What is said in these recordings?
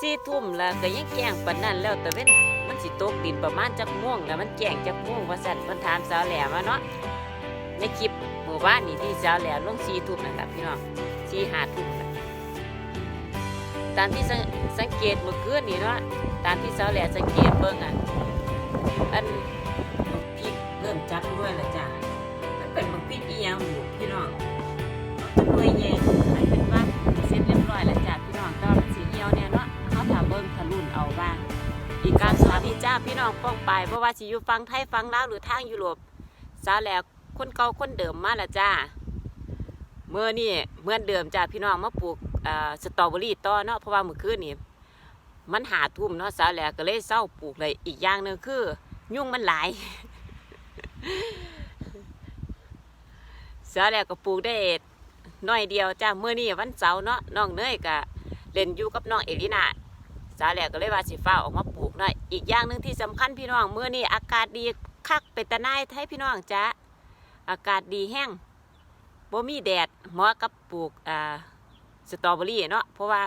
สี่ทุ่มแล้วก็ยังแกล้งปานนั้นแล้วแต่เว้นมันสิตกดินประมาณจักม่วงแล้วมันแกล้งจักม่วงว่าสั่นเพิ่นถามสาวแหลมว่าเนาะในคลิปหมู่บ้านนี่ที่สาวแหลมลงสี่ทุ่มนะครับพี่น้องสี่ห้าทุ่มนะตามที่สังเกตเมื่อคืนนี่เนาะตามที่สาวแหลมสังเกตเบิ่งอะอันพริกเริ่มจับด้วยล้วจ้ะมันเป็นบักพริกอีหยังบุพี่น้องาพี่น้องป้องไปเพราะว่าสิอยู่ฟังไทยฟังลาวหรือทางยุโรปสาแหลกคนเก่าคนเดิมมาล้วจ้าเมื่อนี่เหมือนเดิมจ้าพี่น้องมาปลูกสตรอเบอรี่ต่อเนาะเพราะว่าเมื่อคืนนี่มันหาทุ่มเนาะสาแหลกก็เลยเศร้าปลูกเลยอีกอย่างหนึ่งคือ ยุ่งมันหลายสาแหลกก็ปลูกได้น้อยเดียวจ้าเมื่อนี่วันเสาร์เนาะน้องเนยก็เล่นอยู่กับน้องเอลินา สาแหลกก็เลยว่าสิฟ้าออกมาปลูกหน่อย อีกอย่างหนึ่งที่สำคัญพี่น้องเมื่อนี้อากาศดีคักเป็นตะนายให้พี่น้องจ้ะอากาศดีแห้งบ่มีแดดเหมาะกับปลูกอ่าสตรอเบอรี่เนาะเพราะว่า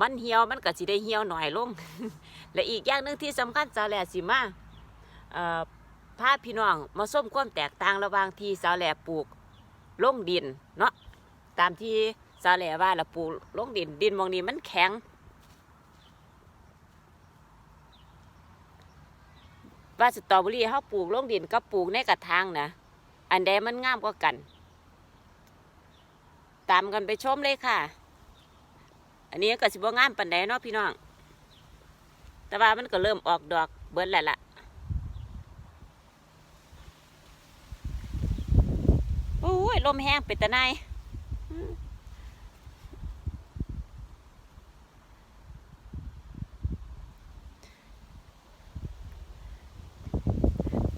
มันเหี่ยวมันก็สิได้เหี่ยวหน่อยลง และอีกอย่างหนึ่งที่สำคัญสาแหลกสิมาพาพี่น้องมาส้มความแตกต่างระหว่างที่สาแหลกปลูกลงดินเนาะตามที่สาแหลกว่าละปลูกลงดินดินมองนี้มันแข็ง ว่าสตรอเบอรี่เขาปลูกลงดินกับปลูกในกระถางนะอันใดมันงามกว่ากัน ตามกันไปชมเลยค่ะ อันนี้ก็สิบ่งามปันใดเนาะพี่น้อง แต่ว่ามันก็เริ่มออกดอกเบิดแล้วล่ะโอ้ยลมแห้งเป็นตะไนายอืม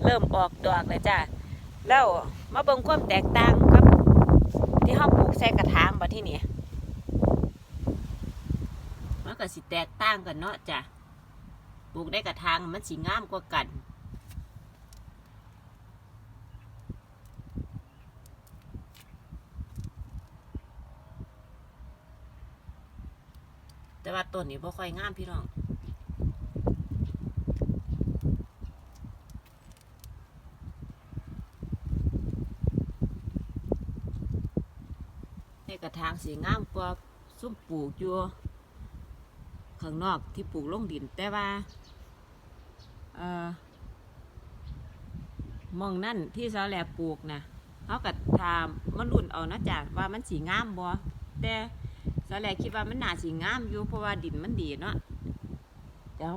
เริ่มออกดอกเลยจ้ะแล้วมาเบิ่งความแตกต่างกับ ที่เขาปลูกใส่กระถางบ่ที่นี่มันก็สิแตกต่างกันเนาะจ้ะปลูกได้กระถางมันสิงามกว่ากันแต่ว่าต้นนี้บ่ค่อยงามพี่น้อง กระถางสีงามกว่าซุ้มปลูกอยู่ข้างนอกที่ปลูกลงดินแต่ว่าเออมองนั่นที่สาแหลปลูกนะเขากัถามมันรุ่นเอานะจ๊ะว่ามันสีงามบ่แต่สาแหลคิดว่ามันน่าสีงามอยู่เพราะว่าดินมันดีเนาะเดี๋ยว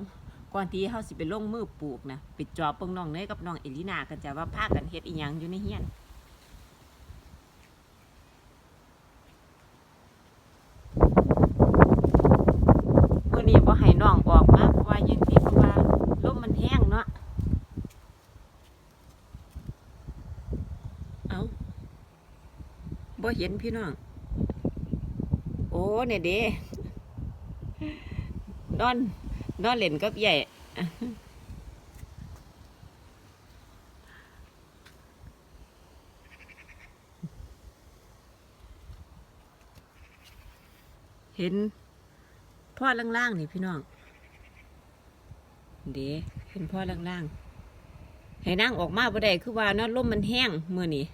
ก่อนที่เขาสิไปลงมือปลูกนะไปจอเบิ่งน้องเนยกับน้องเอลินากันจะว่าพากันเฮ็ดอีหยังอยู่ในเฮียน มื่อนี้บ่ให้น้องออกมาเพราะว่ายังติดเพราะว่าลมมันแห้งเนาะ เอา บ่เห็นพี่น้อง โอ้เนี่ยเด้นอนนอนเล่นกับใหญ่เห็นพ่อล่างๆนี่พี่น้อง เดี๋เห็นพ่อล่างๆให้นั่งออกมาบ่ได้คือว่านอนลมมันแห้งเมื่อนี้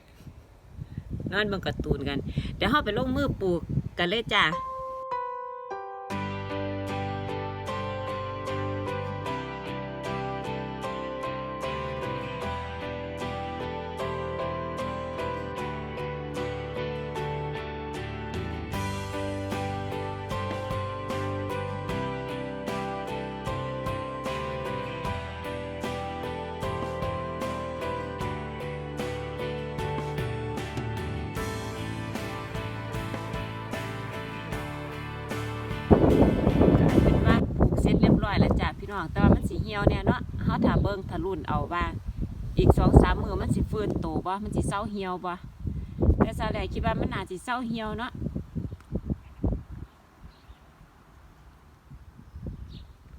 นอนเบังการ์ตูนกัน เดี๋ยวเราไปลงมือปลูกกันเลยจ้า เป็นว่าปลูกเสร็จเรียบร้อยแล้วจ้ะพี่น้อง แต่ว่ามันสีเหี่ยวเนี่ยเนาะเขาถาเบิ่งทะลุนเอาว่า อีกสองสามมือมันสิฟื้นโตบ่มันสิเศร้าเหี่ยวบ่แต่ซาแหลคิดว่ามันน่าสิเศร้าเหี่ยวเนาะ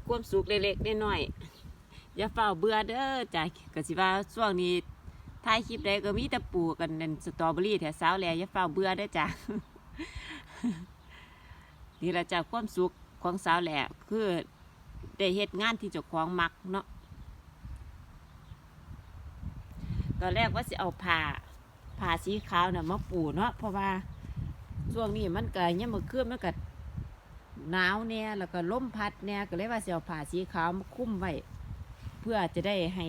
ความสุขเล็กๆน้อยๆอย่าเฝ้าเบื่อเด้อจ้ะก็สิว่าช่วงนี้ถ่ายคลิปใดก็มีแต่ปลูกกันนั่นสตรอเบอรี่แถวสาวแหลอย่าเฝ้าเบื่อเด้อจ้ะ นี่แหละจากความสุขของสาวแหล่คือได้เฮ็ดงานที่เจ้าของมักเนาะตอนแรกว่าสิเอาผ้าผ้าสีขาวน่ะมาปูเนาะเพราะว่าช่วงนี้มันก็ยังมือคืนมันก็หนาวแน่แล้วก็ลมพัดแน่ก็เลยว่าสิเอาผ้าสีขาวมาคุ้มไว้เพื่อจะได้ให้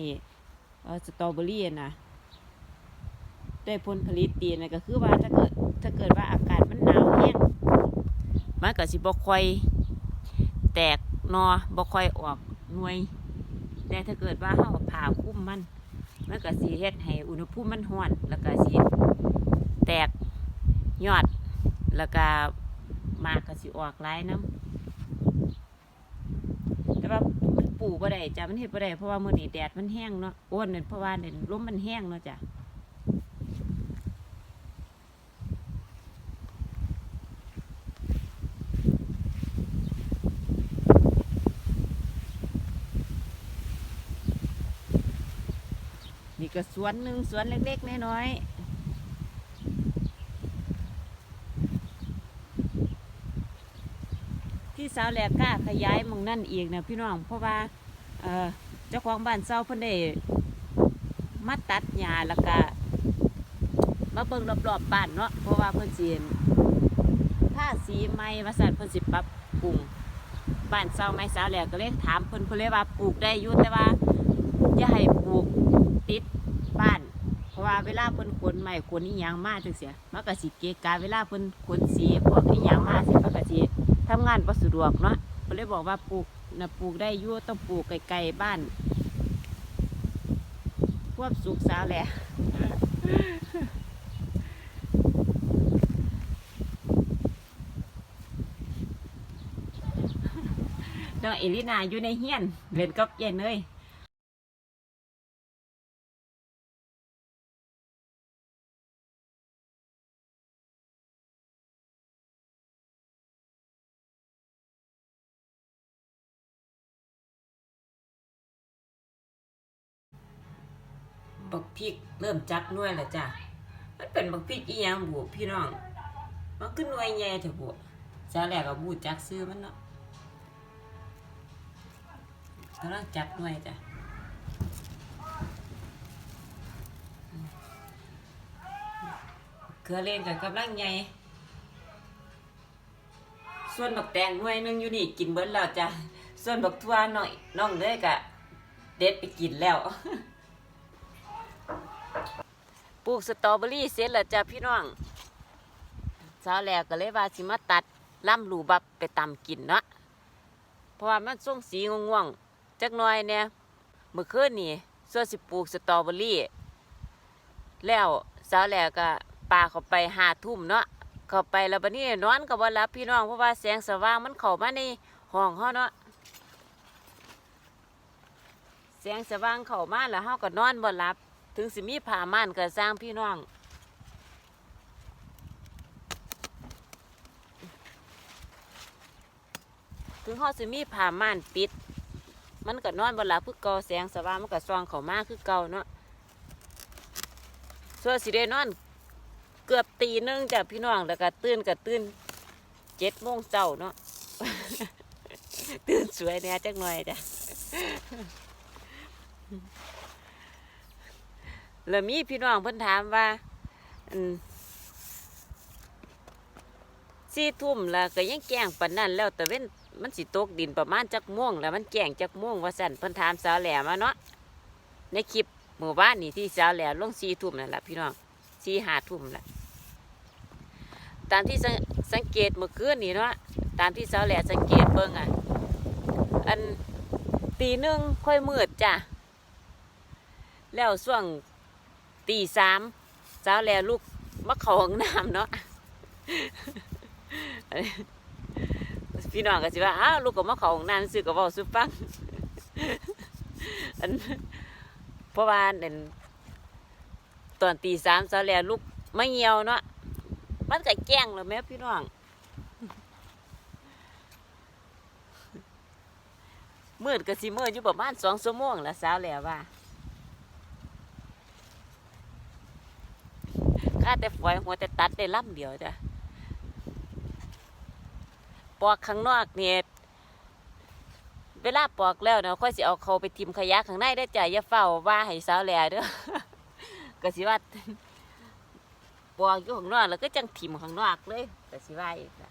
สตรอเบอรี่นะได้ผลผลิตดีนะก็คือว่าถ้าเกิดถ้าเกิดว่าอากาศมันหนาวแห้ง มันก็สิบ่ค่อยแตกนอบ่ค่อยออกหน่วย แต่ถ้าเกิดว่าเฮาผ่าคุ้มมันมันก็สิเฮ็ดให้อุณหภูมิมันร้อน แล้วก็สิแตกยอด แล้วก็มากก็สิออกหลายน้ำแต่ว่ามันปลูกบ่ได้จ้ะมันเฮ็ดบ่ได้เพราะว่ามื้อนี้แดดมันแห้งเนาะอ้วนนั่นเพราะว่าเนี่ยลมมันแห้งเนาะจ้ะ ก็สวนหนึ่งสวนเล็กๆน้อยๆที่สาวแหลกกล้าขยายมองนั่นอีกนะพี่น้อง เพราะว่าเจ้าของบ้านเศร้าเพิ่นได้มาตัดหญ้าแล้วก็มาเบิ่งรอบๆบ้านเนาะเพราะว่าเพิ่นสิถ้าสีใหม่ว่าซั่นเพิ่นสิปรับปรุงบ้านเศร้าไหมสาวแหลกก็เลยถามเพิ่นเพิ่นเลยว่าปลูกได้อยู่แต่ว่าอย่าให้ปลูกติด บ้าน เพราะว่าเวลาเพิ่นขนไม้ขนอีหยังมาจังเสียมันก็สิเกะกะเวลาเพิ่นขนสีพวกอีหยังมาสิมันก็สิทำงานบ่สะดวกเนาะเพิ่นเลยบอกว่าปลูกนะปลูกได้ยู่วต้องปลูกไกลๆบ้านควบสุขสาวแหละน้องเอลินาอยู่ในเฮียนเล่นกับเย็นเลย พริกเริ่มจับน่วยแล้วจ้ะมันเป็นบักพริกอีหยังบุพี่น้องมันขึ้นหน่วยใหญ่เถอะบุจ้าแรกก็บูจักซื้อมันเนาะกำลังจับหน่วยจ้ะเกลือเล่นกับกำลังใหญ่ส่วนบักแตงหน่วยนึงอยู่นี่กินเบิดแล้วจ้ะส่วนบักทั่วหน่อยน้องเลยกะเด็ดไปกินแล้ว ปลูกสตรอเบอรี่เสร็จแล้วจ้ะพี่น้องเช้าแรกก็เลยว่าสิมาตัดล่ำหลูบับไปตำกินเนาะเพราะว่ามันส่งสีง่วงๆจักหน่อยเนี่ยเมื่อคืนนี่ส่วนสิปลูกสตรอเบอรี่ แล้วเช้าแรกก็ปาเข้าไปหาทุ่มเนาะเข้าไปแล้วบัดนี้นอนก็บ่หลับพี่น้องเพราะว่าแสงสว่างมันเข้ามาในห้องเฮาเนาะแสงสว่างเข้ามาแล้วเฮาก็นอนบ่หลับ ถึงสิมีผ้าม่านก็สร้างพี่น้อง ถึงเฮาสิมีผ้าม่านปิด มันก็นอนบ่หลับคือก่าแสงสว่างมันก็ส่องเขามาคือเก่าเนาะส่วนสิได้นอน เกือบตีหนึงจ้ะพี่น้องแล้วก็ตื่นก็ตื่นเจ็ดโมงเช้าเนาะตื่นสวยแหน่จักหน่อยจ้ะ แล้วมีพี่น้องเพิ่นถามว่าสี่ทุ่มแล้วก็ยังแก้งปนนั้นแล้วแต่เว้นมันสิตกดินประมาณจักม่วง แล้วมันแก้งจักม่วงว่าสั่นเพิ่นถามสาวแหลมาเนาะในคลิปหมู่บ้านนี่ที่สาวแหลลงสี่ทุ่มนั่นแหละพี่น้องสี่หาทุ่มแหละตามที่สังสังเกตเมื่อคืนนี่เนาะตามที่สาวแหลสังเกตเบิ่งอะอันตีหนึ่งค่อยมืดจ้ะแล้วช่วง ตีสามสาวแลลูกมาเขาห้องน้ำเนาะพี่น้องก็สิว่าอ้าวลูกก็มาเขาห้องน้ำซื้อก็เว้าสุฟังอันเพราะว่าเด่นตอนตีสามสาวแลลูกไม่เหี่ยวเนาะมันก็แกล้งแล้วแม่พี่น้องมืดก็สิมืดอยู่ประมาณสองชั่วโมงละสาวแล้วว่าาแต่ฝอยหัวแต่ตัดได้ล่ำเดียวจ้ะปอกข้างนอกเนี่ยเวลาปอกแล้วเนาะค่อยสิเอาเขาไปทิมขยะข้างในได้จ้ะอย่าเฝ้าว่าให้สาวแหล่เด้อก็สิว่าปอกอยู่ข้างนอกแล้วก็จังทิมข้างนอกเลยก็สิว่าอีกล่ะ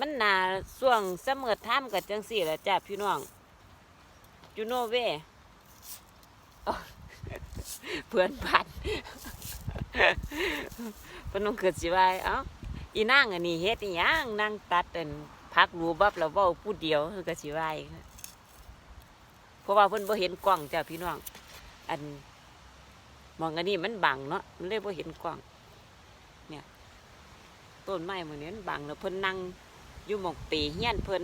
มันหนาช่วงเสมอท่ามกับจังสี่แหละจ้ะพี่น้องจูโนเวเพื่อนพันเพิ่นต้องเกิดสิว่าเอ้าอีนางอันนี้เฮ็ดอีหยังนางตัดอันพักรูบับแล้วว้าผู้เดียวเพิ่นก็สิว่าอีกนะเพราะว่าเพิ่นบ่เห็นกล้องจ้ะพี่น้อง อันมองอันนี้มันบังเนาะมันเลยบ่เห็นกล้อง เนี่ยต้นไม้หมื้นี้มันบังแล้วเพิ่นนั่ง อยู่หมองปีเฮียนเพิ่น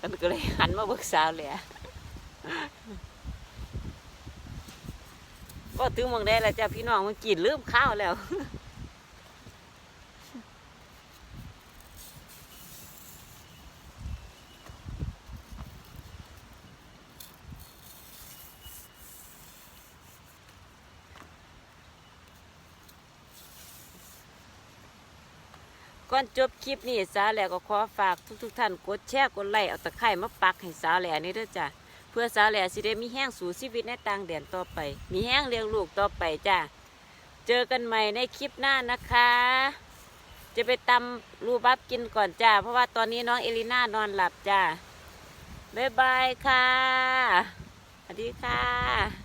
กันก็เลยหันมาเบิกสาวเละก็ถึงมองได้แล้วจ้ะพี่น้องมันกินลืมข้าวแล้ว ก่อนจบคลิปนี้สาวแหล่ก็ขอฝากทุกๆท่านกดแชร์กดไลค์เอาตะไคร่มาปักให้สาวแหล่นี่ด้อจ้ะเพื่อสาวแหล่สิได้มีแห้งสู่ชีวิตในต่างแดนต่อไป มีแห้งเลี้ยงลูกต่อไปจ้ะเจอกันใหม่ในคลิปหน้านะคะ จะไปตำรูบับกินก่อนจ้า เพราะว่าตอนนี้น้องเอลิน่านอนหลับจ้าบ๊ายบายค่ะสวัสดีค่ะ